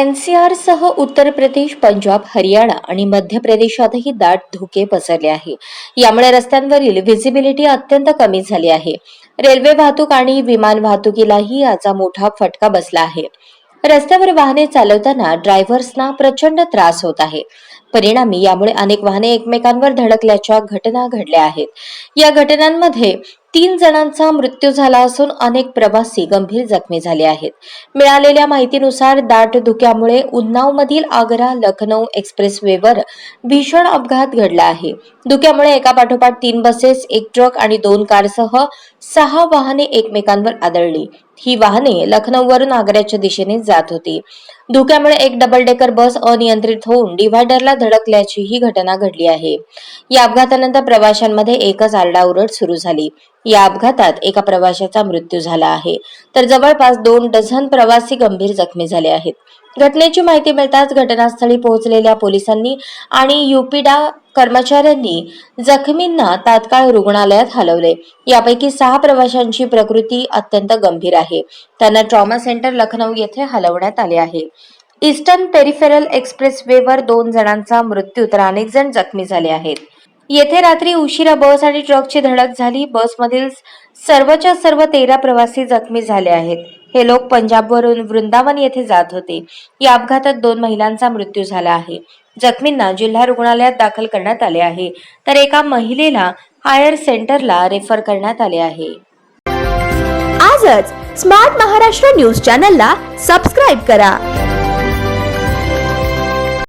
N C आरसह Uttar Pradesh Punjab Haryana आणि मध्य प्रदेशातही दाट धुके पसरले आहे. यामुळे रस्त्यांवरील व्हिजिबिलिटी अत्यंत कमी झाली आहे. रेल्वे वाहतूक आणि विमान वाहतुकीलाही याचा मोठा फटका बसला आहे. रस्त्यावर वाहने चालवताना ड्रायव्हर्सना प्रचंड त्रास होत आहे. परिणामी यामुळे अनेक वाहने एकमेकांवर धडकल्याच्या घटना घडल्या आहेत. या घटनांमध्ये तीन जणांचा मृत्यू झाला असून अनेक प्रवासी गंभीर जखमी झाले आहेत. मिळालेल्या माहितीनुसार दाट धुक्यामुळे उन्नाव मधील आग्रा लखनौ एक्सप्रेसवेवर भीषण अपघात घडला आहे. धुक्यामुळे एका पाठोपाठ तीन बसेस एक ट्रक आणि दोन कारसह सहा वाहने एकमेकांवर आदळली. ही वाहने लखनौवरून आग्र्याच्या दिशेने जात होती. धुक्यामुळे एक डबल डेकर बस अनियंत्रित होऊन डिव्हायडरला धडकल्याची ही घटना घडली आहे. या अपघातानंतर प्रवाशांमध्ये एकच आरडाओरड सुरू झाली. या अपघातात एका प्रवाशाचा मृत्यू झाला आहे. तर जवळपास दोन डझन प्रवासी गंभीर जखमी झाले आहेत. घटनेची माहिती मिळताच घटनास्थळी पोहोचलेल्या पोलिसांनी आणि युपीडा कर्मचाऱ्यांनी जखमींना तात्काळ रुग्णालयात हलवले. यापैकी सहा प्रवाशांची प्रकृती अत्यंत गंभीर आहे. त्यांना ट्रॉमा सेंटर लखनौ येथे हलवण्यात आले आहे. ईस्टर्न पेरिफेरल एक्सप्रेसवेवर दोन जणांचा मृत्यू तर अनेक जण जखमी झाले आहेत. येथे रात्री उशिरा बस आणि ट्रकची धडक झाली. बसमधील सर्वच्या सर्व तेरा प्रवासी जखमी झाले आहेत. हे लोक पंजाबवरून वृंदावन येथे जात होते. या अपघातात दोन महिलांचा मृत्यू झाला आहे. जखमींना जिल्हा रुग्णालयात दाखल करण्यात आले आहे. तर एका महिलेला हायर सेंटरला रेफर करण्यात आले आहे. आजच स्मार्ट महाराष्ट्र न्यूज चॅनलला सबस्क्राईब करा.